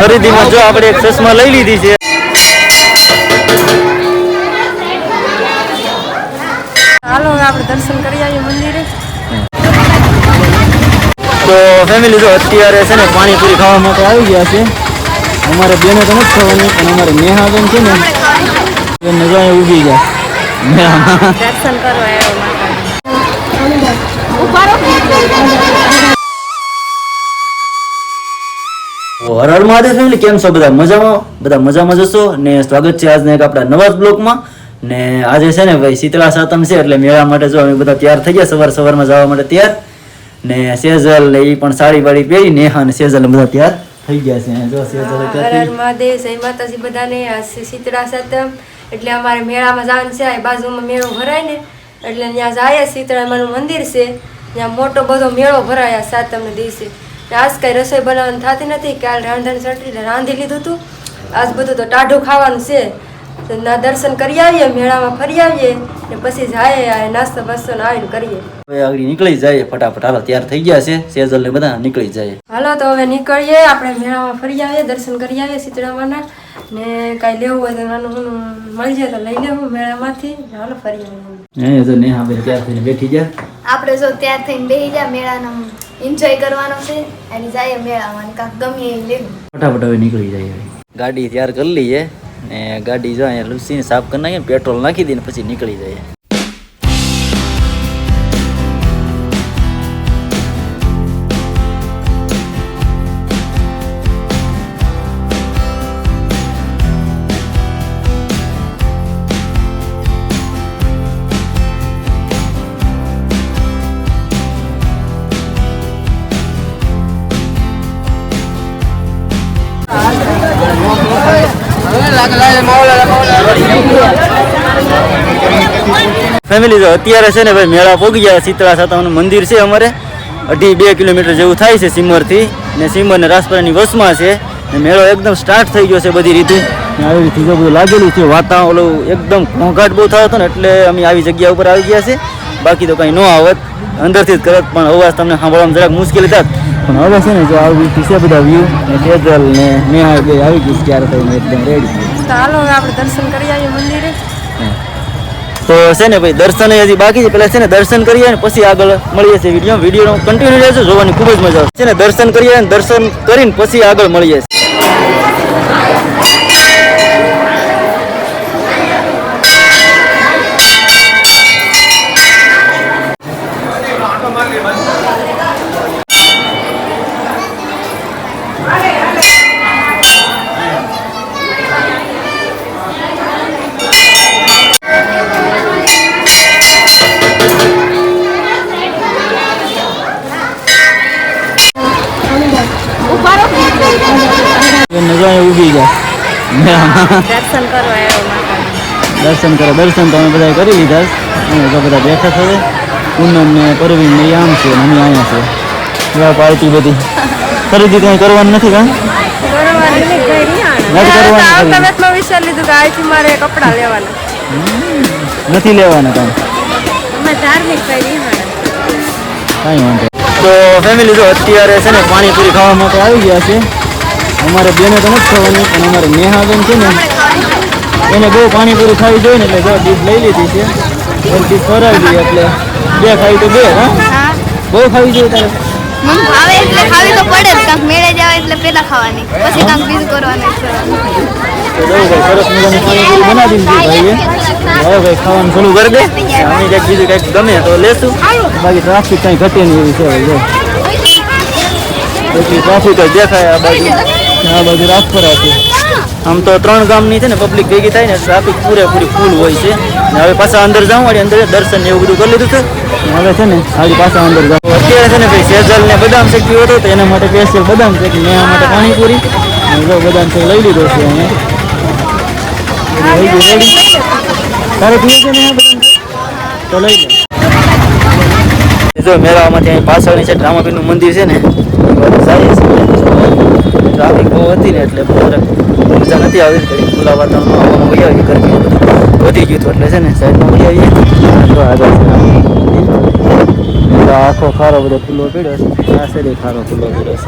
ખરીદીમાં જો આપણે એક ચશ્મા લઈ લીધી છે. હાલો આપણે દર્શન કરી આવીએ મંદિરે. તો ફેમિલી જો અત્યારે છે ને પાણીપુરી ખાવા માટે આવી ગયા છે. અમારે બેને તો નથી ખાવાની પણ અમારે નેહા બેન છે ને એ ગયા. દર્શન કરવા આવ્યો હર હર મહાદેવ ફેમિલી કેમ છો બધા? મજામાં? બધા મજામાં જશો ને સ્વાગત છે આજના એક આપણા નવા બ્લોકમાં. ને આજે છે ને ભાઈ શીતળા સાતમ છે એટલે મેળા માટે જો અમે બધા તૈયાર થઈ ગયા સવાર સવારમાં જવા માટે તૈયાર. ને સેજલ એ પણ સાડી વાળી પહેરી નેહા અને સેજલ બધા તૈયાર થઈ ગયા છે. જો સેજલ હર હર મહાદેવ જય માતાજી બધાને. શીતળા સાતમ. એટલે અમારે મેળામાં જવાનું છે આ બાજુમાં મેળો ભરાય ને. એટલે ત્યાં જાય શીતળામાનું મંદિર છે. ત્યાં મોટો બધો મેળો ભરાય સાતમ સાતમને દિવસે. આજ કઈ રસોઈ બનાવવાની થતી નથી કાલ રાંધણ ચટણી રાંધી લીધું હતું આજ બધું તો ટાઢું ખાવાનું છે. ના દર્શન કરી આવીએ મેળામાં ફરી આવીએ ને પછી જાય નાસ્તો બાસ્તો ને આવીને કરીએ. હવે આગળ નીકળી જાય ફટાફટ. હાલો તૈયાર થઈ ગયા છે સેજલ ને બધા નીકળી જાય હાલો તો હવે નીકળીએ આપણે મેળામાં ફરી આવીએ દર્શન કરી આવીએ શીતળામાના ને કાંઈ લેવું હોય તો નાનું મળી જાય તો લઈ લેવું મેળામાંથી. ને ફરી આવીએ. હે જો નેહા બેન તૈયાર થઈને બેઠી ગયા. આપણે જો ત્યાર થઈને બેસી જાય મેળાનો એન્જોય કરવાનો છે અને જાય મેળામાં કાંક ગમે એ લેવું. ફટાફટ હવે નીકળી જાય ગાડી તૈયાર કરી લઈએ ને ગાડી જો અહીંયા લૂસીને સાફ કરી નાખીએ ને પેટ્રોલ નાખી દઈને પછી નીકળી જઈએ. ફેમિલી તો અત્યારે છે ને ભાઈ મેળા પોગી ગયા. શીતળા સાતમનું મંદિર છે અમારે. અઢી બે કિલોમીટર જેવું થાય છે સિમરથી. ને સિમર ને રાજપરાની વસમાં છે. ને મેળો એકદમ સ્ટાર્ટ થઈ ગયો છે બધી રીતે. આવી રીતે જો બધું લાગેલું છે, વાતાવરણ ઓલું એકદમ ઘોંઘાટ બહુ થયો હતો ને એટલે અમે આવી જગ્યા ઉપર આવી ગયા છે. બાકી તો કંઈ ન આવત. અંદરથી જ કરત, પણ અવાજ તમને સાંભળવામાં જરાક મુશ્કેલી થાત. પણ હવે છે ને જો આવી છે બધા વ્યૂ ને તેજલ ને મેં આવી છે, ત્યારે થઈને એકદમ રેડી ચાલો આપણે દર્શન કરી આવીએ મંદિરે. તો છે ને ભાઈ, દર્શન હજી બાકી છે. પેલા છે ને દર્શન કરીએ ને પછી આગળ મળીએ છીએ વીડિયો વીડિયો કન્ટિન્યુ રહેશે જોવાની ખૂબ જ મજા આવશે. છે ને, દર્શન કરીએ ને દર્શન કરીને પછી આગળ મળીએ દર્શન કરવા આવ્યો દર્શન કરો દર્શન તો અમે બધા કરી લીધા. અમે તો બધા બેઠા છે પૂનમ ને પરવીન ને આમ છે અમે અહીંયા છે. એવા પાર્ટી બધી. ખરીદી કંઈ કરવાનું નથી કાં? નથી લેવાના. નથી લેવાના કાંઈ વાંધો તો ફેમિલી જો અત્યારે છે ને પાણીપુરી ખાવા માટે આવી ગયા છે. અમારે બેને તો નથી ખાવાની પણ અમારે નેહાબેન છે ને એને બહુ પાણીપુરી ખાવી જોઈએ ને એટલે જો ડીશ લઈ લીધી છે. એક ડીશ ફરાવી દઈએ એટલે બે ખાવી તો બે હા? બહુ ખાવી જોઈએ તારે. મને એટલે ખાવી તો પડે જ કાંક મેળે જાવ એટલે પેલા ખાવાની. પછી કાંક બીજું કરવાનું તો જો ભાઈ સરસ મજાની પાણીપુરી બનાવી દીધી ભાઈએ. હવે ભાઈ ખાવાનું ચાલુ કરી દે. અમે કંઈક બીજું કંઈક ગમે તો લેશું. બાકી ટ્રાફિક કંઈ ઘટે નહીં એવી છે ભાઈ ટ્રાફિક જ દેખાય આ બાજુ. આ બાજુ રાજપરા આમ તો ત્રણ ગામની છે ને પબ્લિક ભેગી થાય ને ટ્રાફિક પૂરેપૂરી ફૂલ હોય છે. હવે પાછા અંદર જાઉં, વાળી અંદર દર્શન એવું બધું કરી લીધું છે. હવે છે ને હાલી પાછા અંદર જાઉં. અત્યારે છે ને ભાઈ, સેજલ ને બદામ શેકી હતો, તો એના માટે સ્પેશિયલ બદામ શેકી એના માટે પાણીપુરી. જો બદામ શેક લઈ લીધો છે અમે. લઈ ગયું તારે પીવું છે ને? તો લઈ લે. જો મેળામાંથી પાછળની છે, રામાપીરનું મંદિર છે ને જાય ટ્રાફિક બહુ હતી ને એટલે જરાક મજા નથી આવી ઘડી ખુલ્લા વાતાવરણમાં વહી આવી ગરમી વધી ગયું હતું એટલે છે ને સાઈડમાં વહી આવીએ આગળ આખો ખારો બધો ખુલ્લો પડ્યો છે. આ સાઈડે ખારો ખુલ્લો પડ્યો છે.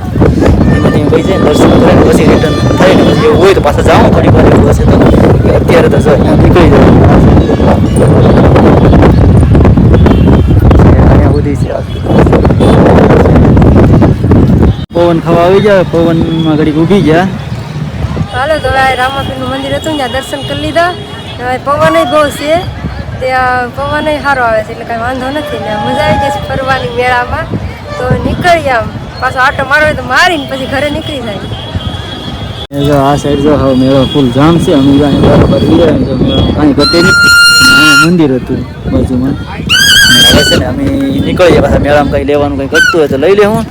એમાંથી ભાઈ છે દર્શન કરીને પછી રિટર્ન થઈને પછી એવું હોય તો પાછા જાઉં ઘણી વાર એવું હશે તો. અત્યારે તો નીકળી જાય અહીંયા સુધી છે આ. પવન ખાવા આવી જાય પવનમાં ઘડીક ઊભી ગયા હાલો તો આ રામાપીરનું મંદિર હતું ત્યાં દર્શન કરી લીધા. હવે પવન બહુ છે. ત્યાં પવન સારો આવે છે એટલે કાંઈ વાંધો નથી. ને મજા આવી જાય છે ફરવાની મેળામાં. તો નીકળી આમ. પાછો આટો મારો હોય તો મારીને પછી ઘરે નીકળી જાય. જો આ સાઈડ જો હવે મેળો ફૂલ જામ છે. અમે જાણે બરાબર ગયા તો કાંઈ ઘટે નહીં મંદિર હતું બાજુમાં. હવે છે ને અમે નીકળીએ પાછા મેળામાં કંઈ લેવાનું કંઈ ઘટતું હોય તો લઈ લેવું.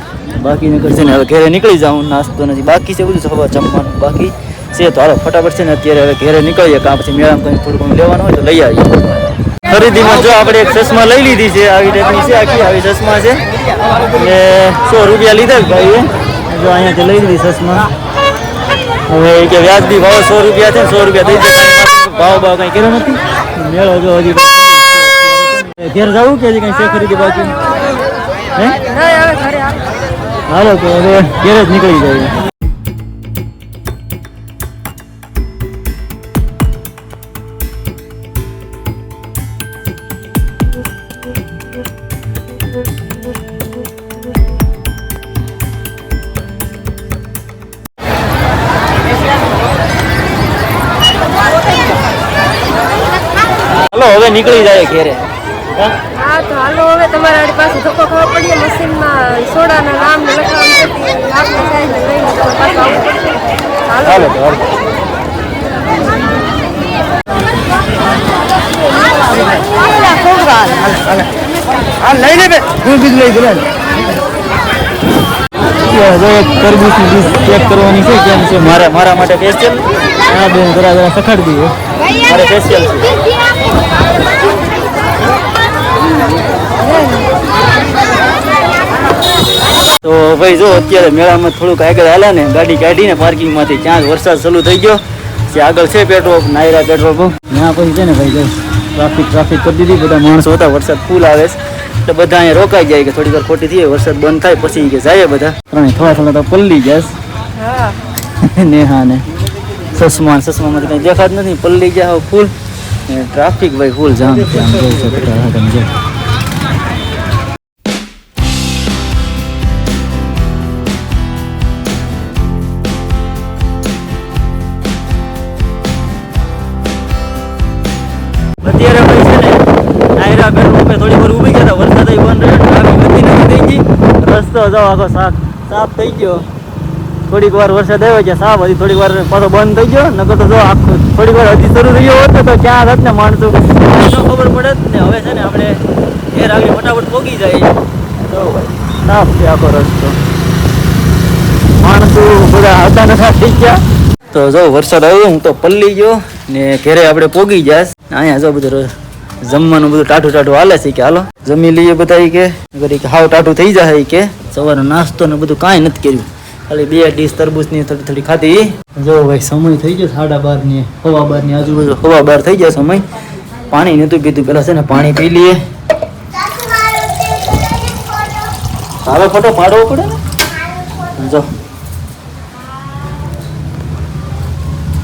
બાકી નીકળશે ને, હવે ઘરે નીકળી જાઉં, નાસ્તો નથી. બાકી છે બધું સવાર જમવાનું. બાકી છે તો હાલો, ફટાફટ છે ને, અત્યારે હવે ઘરે નીકળીએ, કાં પછી મેળામાં કંઈ થોડું ઘણું લેવાનું હોય તો લઈ આવીએ. ખરીદીમાં જો આપણે એક ચશ્મા લઈ લીધી છે, આવી ટાઈપની છે, આખી આવી ચશ્મા છે. ને સો રૂપિયા લીધા ભાઈએ. જો અહીંયાથી લઈ લીધી ચશ્મા. હવે કે વ્યાજબી ભાવ સો રૂપિયા છે સો રૂપિયા દઈ દે. ભાવ ભાવ કંઈ કર્યો નથી. મેળો જો હજી ઘેર જવું કે હજી કઈ છે ખરીદી બાકી? હે? હાલો તો હવે ઘેર જ નીકળી જાય હવે નીકળી જાય ઘેરે. હા? તો હાલો હવે તમારે પાસે ધક્કો ખબર પડીએ. મશીનમાં સોડાના નામ ને લખાવાનું છે તે લઈને તમારે પાછું આવવું પડશે. હાલો. હાલો તો હાલો. હા લઈ લે બે. હું બીજું લઈ ગયો એક તરબૂચની ડીશ ચેક કરવાની છે કેમ છે? મારા મારા માટે સ્પેશિયલ હા બેન જરા જરા સખાડી દઈએ. મારે સ્પેશિયલ છે. તો ભાઈ જો અત્યારે મેળામાં થોડુંક આગળ હાલ્યા ને ગાડી કાઢીને પાર્કિંગમાંથી ત્યાં વરસાદ ચાલુ થઈ ગયો. જે આગળ છે પેટ્રોલ નાયરા પેટ્રોલ પંપ. ત્યાં પછી છે ને ભાઈ જો ટ્રાફિક ટ્રાફિક કરી દીધી. બધા માણસો હતા વરસાદ ફૂલ આવે છે. એટલે બધા અહીંયા રોકાઈ જાય કે થોડીક વાર ખોટી થઈ વરસાદ બંધ થાય પછી કે જાય બધા. ત્રણે થોડા થોડા તો પલ્લી જાય. હા. નેહા ને સસમા ચશ્મામાંથી કંઈ દેખાત નથી. પલ્લી જાય ફૂલ ટ્રાફિક ભાઈ ફૂલ જામ ત્યાં જોઈ તમે અત્યારે ભાઈ છે ને નાયરા પેટ્રોલ રૂપે થોડી વાર ઊભી ગયા હતા. વરસાદ બંધ રહ્યો ટ્રાફિક હતી નથી થઈ ગઈ. રસ્તો જાવ આખો સાફ સાફ થઈ ગયો. થોડીક વાર વરસાદ આવ્યો છે સાફ હજી થોડીક વાર પાછો બંધ થઈ ગયો. નકર તો જો આખો થોડીક વાર હજી શરૂ થયો હોત તો ક્યાં હોત ને માણસો ખબર પડે જ ને. હવે છે ને આપણે ઘેર આવી ફટાફટ પોગી જાય. તો સાફ છે આખો રસ્તો. માણસો બધા હતા નતા થઈ ગયા. તો જો વરસાદ આવ્યો, હું તો પલ્લી ગયો ને ઘેરે આપણે પોગી જાસ અહીંયા જો બધું જમવાનું બધું ટાઢું ટાઢું હાલે છે કે હાલો. જમી લઈએ બધા કે. નકર ઈ કે હાવ ટાઢું થઈ જાય કે. સવારે નાસ્તો ને બધું કાંઈ નથી કર્યું. ખાલી બે ડીશ તરબૂચની થોડી થોડી ખાધી. જો ભાઈ સમય થઈ ગયો સાડા બારની હવા બારની આજુબાજુ હવા બાર થઈ ગયા સમય. પાણી નતું પીધું. પેલા છે ને પાણી પી લઈએ. હાલો ફોટો પાડવો પડે ને? જો.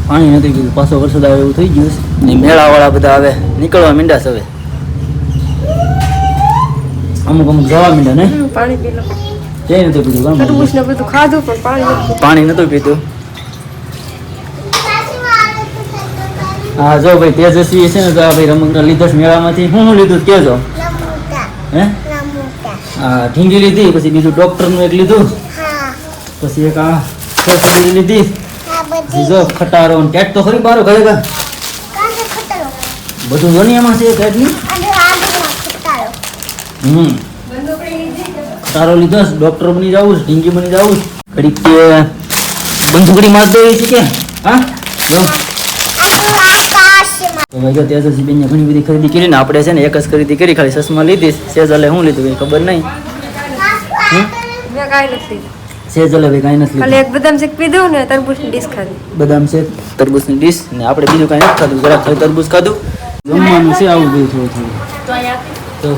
પાણી નથી પીધું પાછો વરસાદ આવે એવું થઈ ગયું છે ને મેળાવાળા બધા આવે. નીકળવા મીંડા છે હવે. અમુક અમુક જવા મીંડા ને? પાણી પી લો. ક્યાંય નથી પીધું? તરબૂચ ને બધું ખાધું પણ પાણી પાણી નતું પીધું? હા જો ભાઈ તેજસ્વી છે ને તો આ ભાઈ રમકડા લીધો મેળામાંથી. હું શું લીધું? કેજો હે? હા ઢીંગી લીધી પછી બીજું ડોક્ટરનું એક લીધું. પછી એક આ લીધી. પછી ખટારો ને ટેટ તો ખરી બારો ઘરે ઘર. બધું એમાં છે ટેટની હમ. ખટારો લીધો છે ડોક્ટર બની જાવ છે ઢીંગી બની જાવ છે. ઘડીક કે બંધુકડી માર દેવી છે કે? હા? જો. તો ભાઈ જો તેજસ્વી બેન ઘણી બધી ખરીદી કરી ને આપણે છે ને એક જ ખરીદી કરી ખાલી સસમાં લીધી સેજલે હું લીધું કઈ ખબર નહીં. મેં કાંઈ નથી. સેજલે ભાઈ કાંઈ નથી ખાલી એક બદામ શેક પીધું ને તરબૂચની ડીશ ખાધી. બદામ છે તરબૂચની ડીશ ને આપણે બીજું કાંઈ નથી ખાધું. જરાક ખાલી તરબૂચ ખાધું. જમવાનું છે આવું બધું થોડું થોડું. તો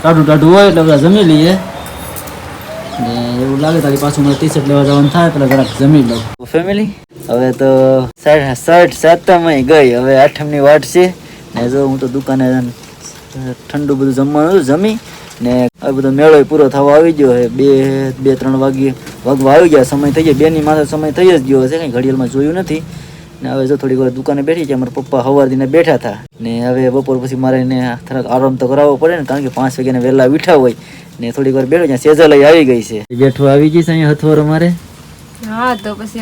ટાઢું ટાઢું હોય એટલે બધા જમી લઈએ. ને એવું લાગે તારી પાછું મારે ટી શર્ટ લેવા જવાનું થાય પેલા જરાક જમી લઉં. ફેમિલી હવે તો શર્ટ સાતમાં ગઈ. હવે આઠમની વાટ છે. ને જો હું તો દુકાને ઠંડુ બધું જમવાનું જમી ને આ બધો મેળો પૂરો થવા આવી ગયો છે. બે બે, ત્રણ વાગ્યે વાગવા આવી ગયા. સમય થઈ ગયા. બેની માથે સમય થઈ જ ગયો હશે. કંઈ ઘડિયાળમાં જોયું નથી. ને હવે જો થોડીક વાર દુકાને બેઠી છે. મારા પપ્પા સવારથી ને બેઠા હતા. ને હવે બપોર પછી મારે એને થોડાક આરામ તો કરાવવો પડે ને, કારણ કે પાંચ વાગ્યાને વહેલા ઉઠ્યા હોય. ને થોડીક વાર બેઠો ત્યાં સેજલ આવી ગઈ છે. બેઠો આવી ગઈ છે અહીંયા હથવાર અમારે હા, તો પછી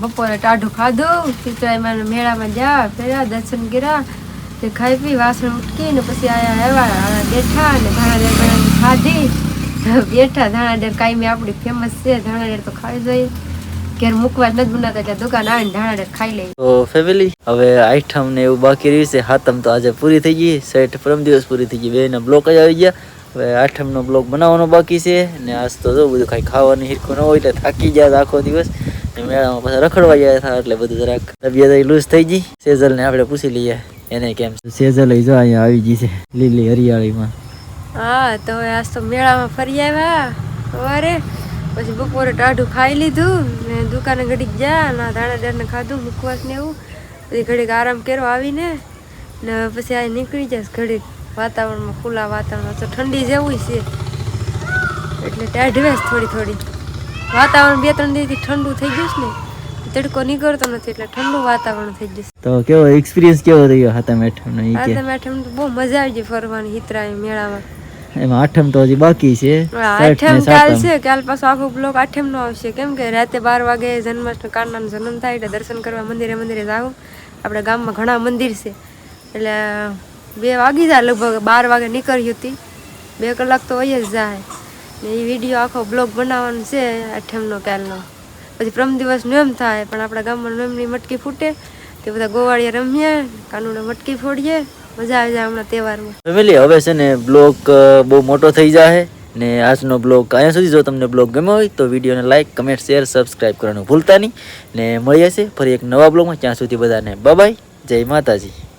બપોરે ટાઢું ખાધું. પિતરાઈમાં મેળામાં જા ફેર્યા દર્શન કર્યા. તે ખાઈ પી વાસણ ઉટકી ને પછી આયા આવ્યા બેઠા ને ધાણાડેર બનાવી ખાધી બેઠા ધાણાડેર કાયમી આપણી ફેમસ છે ધાણાડેર તો ખાવી જોઈએ ઘેર મૂકવા નથી બનાવતા દુકાન આવીને ધાણાડેર ખાઈ લઈ તો ફેમિલી હવે આઈટમ ને એવું બાકી રહ્યું છે હાતમ તો આજે પૂરી થઈ ગઈ સેટ પરમ દિવસ પૂરી થઈ ગઈ બ્લોક આવી ગયા. હવે આઠમનો બ્લોક બનાવવાનો બાકી છે, ને આજ તો બધું કાંઈ ખાવાનું હિરખું ન હોય, એટલે થાકી હતા આખો દિવસ. મેળામાં પાછા રખડવા ગયા હતા, એટલે બધું જરાક તબિયત લૂઝ થઈ ગઈ. સેઝલ ને આપણે પૂછી લઈએ. એને કેમ છે? લઈ જો અહીંયા આવી ગઈ છે લીલી હરિયાળીમાં. હા તો હવે આજ તો મેળામાં ફરી આવ્યા. સવારે પછી બપોરે ટાઢું ખાઈ લીધું ને દુકાને ઘડીક ગયા ના દાણા ને ખાધું મુખવાસ ને એવું. પછી ઘડીક આરામ કર્યો આવીને. ને પછી આ નીકળી જાય ઘડીક વાતાવરણમાં ખુલ્લા વાતાવરણ તો ઠંડી જેવું છે. એટલે ટાઢવેશ થોડી થોડી. વાતાવરણ બે ત્રણ દિવસથી ઠંડુ થઈ ગયું છે ને. તડકો નીકળતો નથી એટલે ઠંડુ વાતાવરણ થઈ જશે તો કેવો એક્સપિરિયન્સ કેવો થયો હાથમ આઠમનો ઈ આ કે. તમે આઠમ તો બહુ મજા આવી ગઈ ફરવાની હિતરાય મેળામાં. એમાં આઠમ તો હજી બાકી છે. ને આઠમ કાલ છે કાલ પાછો આખો બ્લોક આઠમ નો આવશે. કેમ કે રાતે બાર વાગે જન્માષ્ટમી કાનનો જન્મ થાય એટલે દર્શન કરવા મંદિરે મંદિરે જાવ આપણા ગામમાં ઘણા મંદિર છે. એટલે બે વાગી જાય લગભગ બાર વાગે નીકળી હતી બે કલાક તો હોય જ જાય. ને એ વીડિયો આખો બ્લોગ બનાવવાનો છે આઠમનો કાલનો. પછી પ્રમ દિવસ નિયમ થાય, પણ આપણા ગામમાં નિયમની મટકી ફૂટે, તે બધા ગોવાળિયા રમીએ કાનુને મટકી ફોડીએ, મજા આવી જાય હમણાં તહેવારમાં. ફેમિલી, હવે છે ને બ્લોગ બહુ મોટો થઈ જાય ને આજનો બ્લોગ અહીંયા સુધી જો તમને બ્લોગ ગમ્યો હોય તો વિડીયોને લાઇક કમેન્ટ, શેર સબસ્ક્રાઈબ કરવાનું ભૂલતા નહીં, ને મળીએ છે ફરી એક નવા બ્લોગમાં, ત્યાં સુધી બધાને બાય જય માતાજી.